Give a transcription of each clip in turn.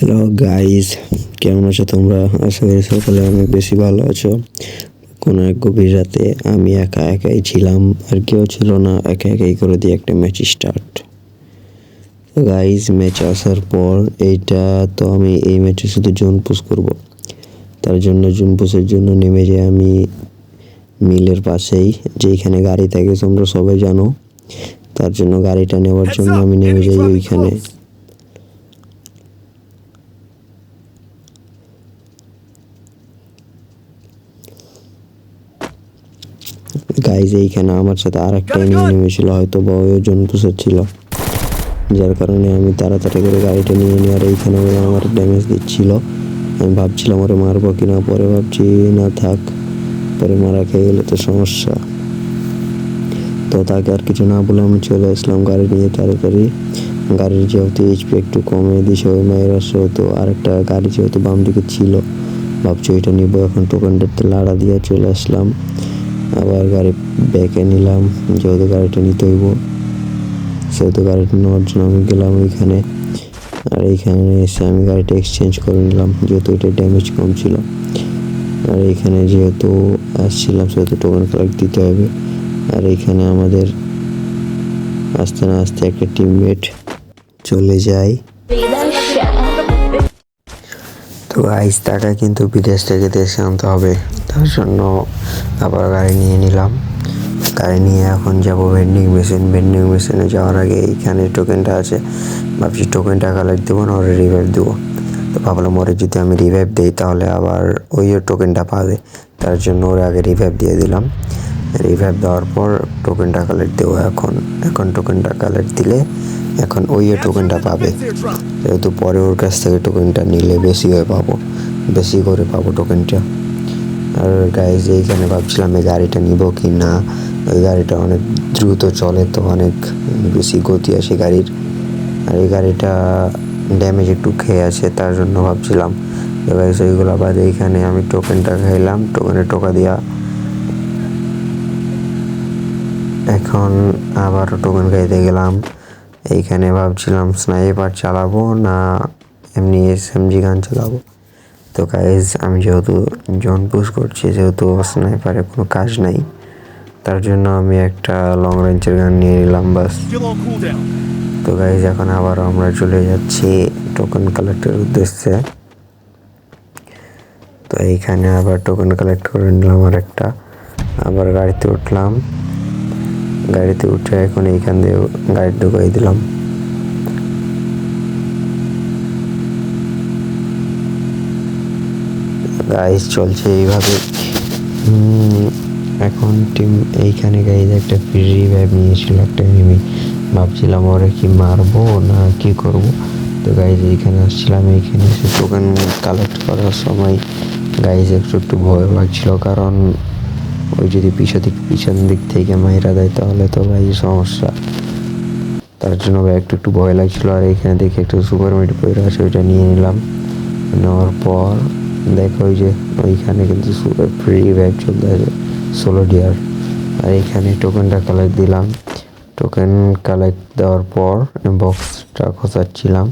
Hello guys কেমন আছো তোমরা? আশা করি সকালে অনেক বেশি ভালো আছো। কোনো এক গভীর রাতে আমি একা একাই ছিলাম আর কেউ ছিল না একা একাই করে দিয়ে একটা ম্যাচ স্টার্ট তো গাইস ম্যাচ আসার পর এইটা তো আমি এই ম্যাচে শুধু জোন পুশ করব। তার জন্য জোন পুশের জন্য নেমে যাই আমি মিলের পাশেই যেইখানে গাড়ি থাকে তোমরা সবাই জানো। তার জন্য গাড়িটা নেওয়ার জন্য আমি নেমে যাই ওইখানে। গাইজ এইখানে আমার সাথে আর একটা এনিমি নেমেছিল হয়তো বা ওই জন পুষের ছিল যার কারণে আমি তাড়াতাড়ি করে গাড়িটা নিয়ে নিই আর এইখানে ওরা আমার ড্যামেজ দিচ্ছিল। আমি ভাবছিলাম ওরে মারবো কিনা পরে ভাবছি না থাক পরে মারা খেয়ে গেলে তো সমস্যা। তো তাকে আর কিছু না বলে আমি চলে আসলাম গাড়ি নিয়ে তাড়াতাড়ি। গাড়ির যেহেতু এইচপি একটু কমে দিছে ওই মায়ের সেহেতু আরেকটা গাড়ি যেহেতু বাম দিকে ছিল ভাবছি ওইটা নিব। এখন টোকেনটাতে লাড়া দিয়ে চলে আসলাম। আবার গাড়ি ব্যাকে নিলাম, যেহেতু গাড়িটা নিতে হইব। সেহেতু গাড়িটা নেওয়ার জন্য আমি গেলাম ওইখানে। আর এইখানে এসে আমি গাড়িটা এক্সচেঞ্জ করে নিলাম, যেহেতু এটা ড্যামেজ কম ছিল। আর এইখানে যেহেতু আসছিলাম, সেহেতু টোকেন কালেক্ট দিতে হবে। আর এইখানে আমাদের আস্তে না আস্তে একটা টিমমেট চলে যায়। তো আইস টাকা কিন্তু বিদেশ থেকে দেশে আনতে হবে। তার জন্য আবার গাড়ি নিয়ে নিলাম। গাড়ি নিয়ে এখন যাব ভেন্ডিং মেশিন ভেন্ডিং মেশিনে যাওয়ার আগে এইখানে টোকেনটা আছে। ভাবছি টোকেনটা কালেক্ট দেবো না ওরে রিভাইভ দেবো। তো ভাবলাম ওরে যদি আমি রিভাইভ দিই, তাহলে আবার ওই টোকেনটা পাবে। তার জন্য ওরে আগে রিভাইভ দিয়ে দিলাম। রিভাইভ দেওয়ার পর টোকেনটা কালেক্ট দেবো এখন। এখন টোকেনটা কালেক্ট দিলে এখন ওই টোকেনটা পাবে। যেহেতু পরে ওর কাছ থেকে টোকেনটা নিলে বেশি হয়ে পাবো। বেশি করে পাবো টোকেনটা আর গাইজ এইখানে ভাবছিলাম এই গাড়িটা নিব কি না ওই গাড়িটা অনেক দ্রুত চলে তো অনেক বেশি গতি আসে গাড়ির। আর এই গাড়িটা ড্যামেজ একটু খেয়ে আছে, তার জন্য ভাবছিলাম এবার সেইগুলো বাদে এইখানে আমি টোকেনটা খাইলাম টোকেনে টোকা দিয়া। এখন আবার টোকেন খাইতে গেলাম। এইখানে ভাবছিলাম স্নাইপার চালাবো না এমনি এস এম জি গান চালাবো। তো গাইজ আমি যেহেতু জন পুশ করছি, যেহেতু স্নাইপারে কোনো কাজ নাই, তার জন্য আমি একটা লং রেঞ্জের গান নিয়ে নিলাম বাস. তো গাইজ এখন আবার আমরা চলে যাচ্ছি টোকেন কালেক্টের উদ্দেশ্যে। তো এইখানে আবার টোকেন কালেক্ট করে নিলাম আর একটা আবার গাড়িতে উঠলাম। গাড়িতে উঠে এখন এইখান দিয়ে গাড়ি ঢুকাই দিলাম। গাইজ চলছে এইভাবে। এখন টিম এইখানে গাইজ একটা ফ্রি রিভাইভ নিয়েছিল, একটা এনিমি ভাবছিলাম ওরা কি মারবো না কি করব? তো গাইজ এইখানে আসছিলাম, এইখানে এসে টোকেন কালেক্ট করার সময় গাইজ একটু একটু ভয় লাগছিল, কারণ ওই যদি পিছন দিক পিছন দিক থেকে মাইরা দেয় তাহলে তো ভাই সমস্যা। তার জন্য ভাই একটু একটু ভয় লাগছিল, আর এখানে দেখে একটু সুপার মিট পরে আছে, ওইটা নিয়ে নিলাম। নেওয়ার পর দেখো ওই যে, ওইখানে কিন্তু ফ্রি ব্যাগ চলতে আছে, ষোলো ডিয়ার আর এখানে টোকেনটা কালেক্ট দিলাম। টোকেন কালেক্ট দেওয়ার পর বক্সটা খোঁচাচ্ছিলাম।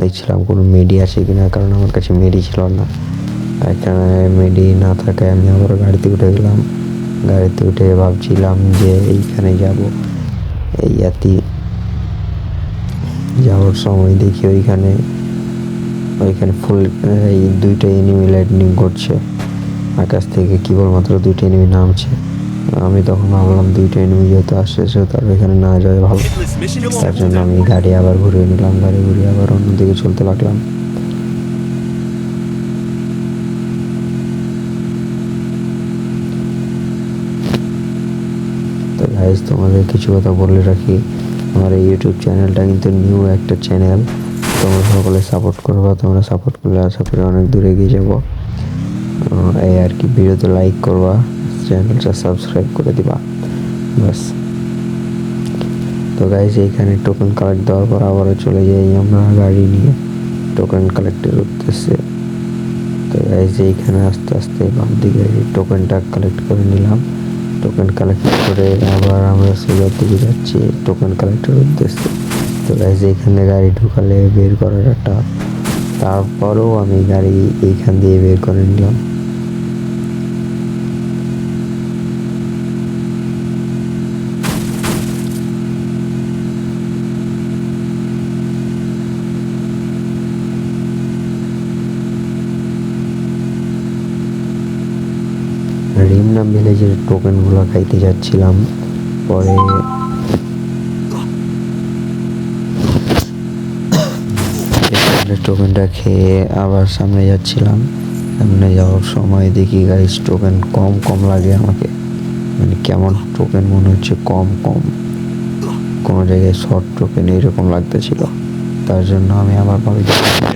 দেখছিলাম কোনো মেডি আছে কিনা, কারণ আমার কাছে মেডি ছিল না। এখানে মেডি না থাকায় আমি আবার গাড়িতে উঠে গেলাম। গাড়িতে উঠে ভাবছিলাম যে এইখানে যাব। এই আতি যাওয়ার সময় দেখি ওইখানে ওইখানে ফুল এই দুইটা এনিমি লাইটনিং করছে। আকাশ থেকে কেবলমাত্র দুইটা এনিমি নামছে। আমি তখন ভাবলাম দুইটা এনিমি যেহেতু আসছে সেহেতু আর ওইখানে না যায় ভালো। তার জন্য আমি গাড়ি আবার ঘুরিয়ে নিলাম গাড়ি ঘুরিয়ে আবার অন্যদিকে চলতে লাগলাম। তো গাইজ তোমাদের কিছু কথা বলে রাখি। আমার এই ইউটিউব চ্যানেলটা কিন্তু নিউ একটা চ্যানেল তোমরা সকলে সাপোর্ট করবা, তোমরা সাপোর্ট করলে আশা করি অনেক দূরে এগিয়ে যাব। এই আর কি ভিডিওতে লাইক করবা চ্যানেলটা সাবস্ক্রাইব করে দিবা বাস তো গাইজ এইখানে টোকেন কালেক্ট দেওয়ার পর আবারও চলে যাই আমরা গাড়ি নিয়ে টোকেন কালেক্টের উদ্দেশ্যে। তো গাইজ এইখানে আস্তে আস্তে বাম দিকে টোকেনটা কালেক্ট করে নিলাম। টোকেন কালেক্ট করে আবার আমরা সোজার দিকে যাচ্ছি টোকেন কালেক্টের উদ্দেশ্যে। তো গাইজ এইখানে গাড়ি ঢুকালে বের করার একটা। তারপরেও আমি গাড়ি এইখান দিয়ে বের করে নিলাম। রিমনাম ভিলেজের টোকেনগুলো খাইতে যাচ্ছিলাম। পরে এখানে টোকেনটা খেয়ে আবার সামনে যাচ্ছিলাম। সামনে যাওয়ার সময় দেখি গাইস টোকেন কম কম লাগে আমাকে। মানে কেমন টোকেন মনে হচ্ছে কম কম। কোনো জায়গায় শর্ট টোকেন এরকম লাগতেছিল। তার জন্য আমি আবার ভাবি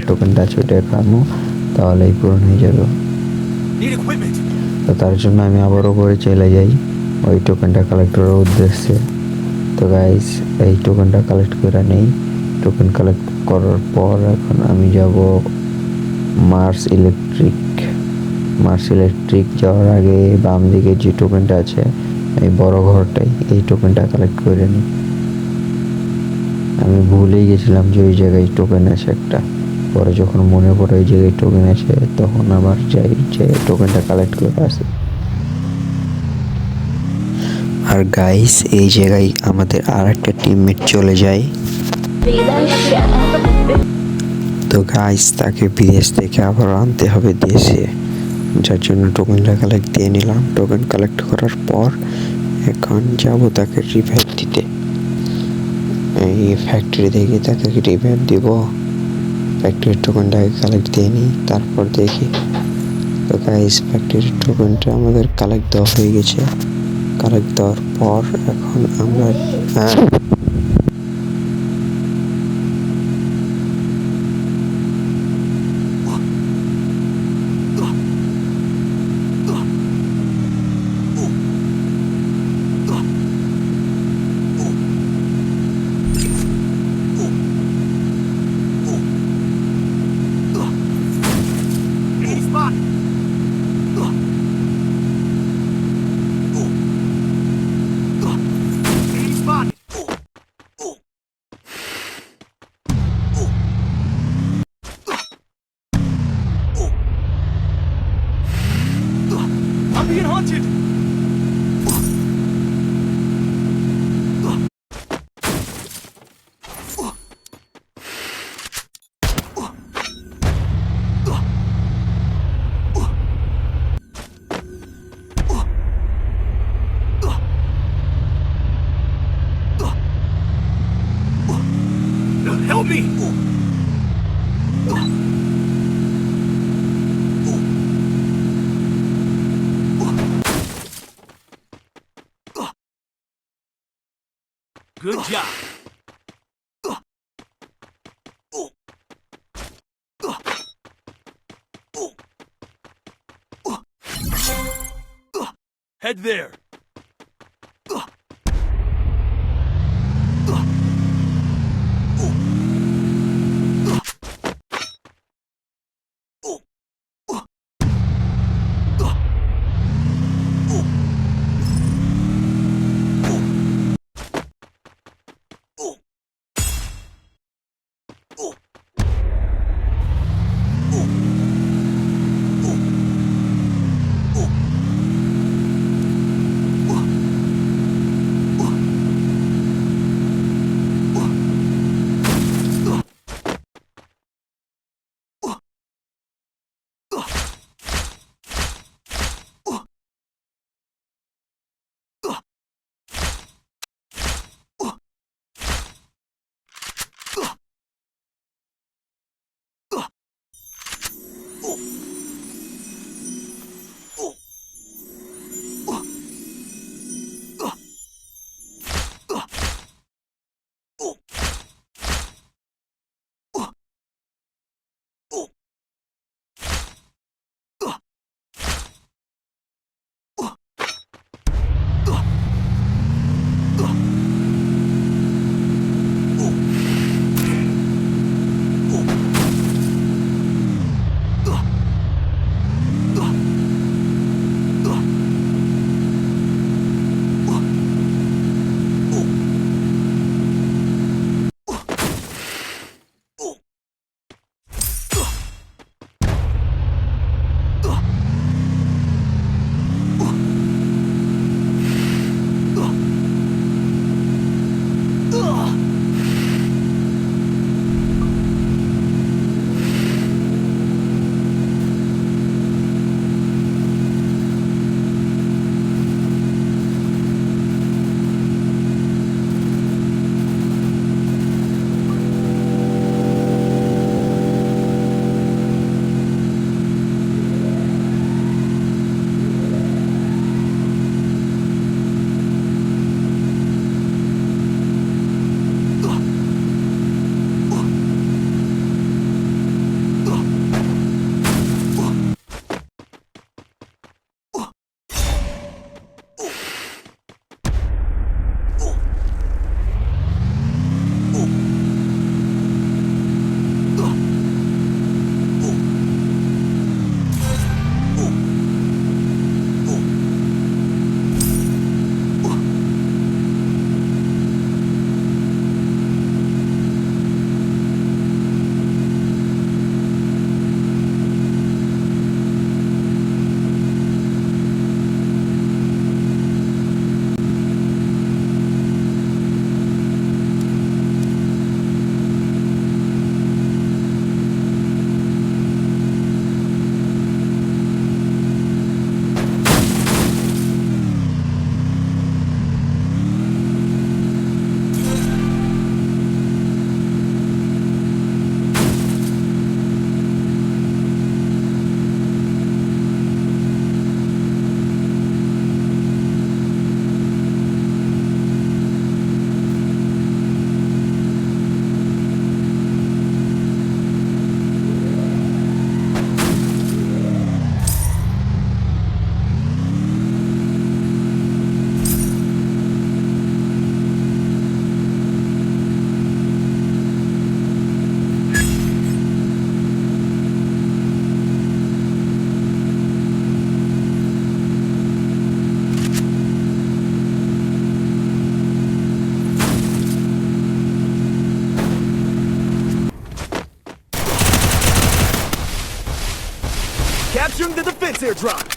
টোকেনটা ছুটে খাব তাহলেই পূরণ হয়ে যাবে। তো তার জন্য আমি আবার উপরে চলে যাই, ওই টোকেনটা কালেক্ট করার উদ্দেশ্যে। তো গাইস এই টোকেনটা কালেক্ট করে নেই। টোকেন কালেক্ট করার পর এখন আমি যাব মার্স ইলেকট্রিক মার্স ইলেকট্রিক যাওয়ার আগে বাম দিকে যে টোকেনটা আছে, এই বড় ঘরটাই, এই টোকেনটা কালেক্ট করে নিই আমি ভুলেই গেছিলাম যে ওই জায়গায় টোকেন আছে একটা। পরে যখন মনে পড়ে ওই জায়গায় টোকেন আছে, তখন আবার যাই যে টোকেনটা কালেক্ট করে আসি। আর গাইস এই জায়গায় আমাদের আর একটা টিমমেট চলে যায়। তো গাইস তাকে বিদেশ থেকে আবার আনতে হবে দেশে। যার জন্য টোকেনটা কালেক্ট দিয়ে নিলাম। টোকেন কালেক্ট করার পর এখন যাব তাকে রিভাইভ দিতে। এই ফ্যাক্টরি থেকে তাকে রিভাইভ দিব। ফ্যাক্টরির টোকেনটাকে কালেক্ট দিয়ে নিই, তারপর দেখি। তো গাইস ফ্যাক্টরির টোকেনটা আমাদের কালেক্ট দেওয়া হয়ে গেছে। কালেক্ট দেওয়ার পর এখন আমরা Good job. Head there. Oh. The defense airdrop.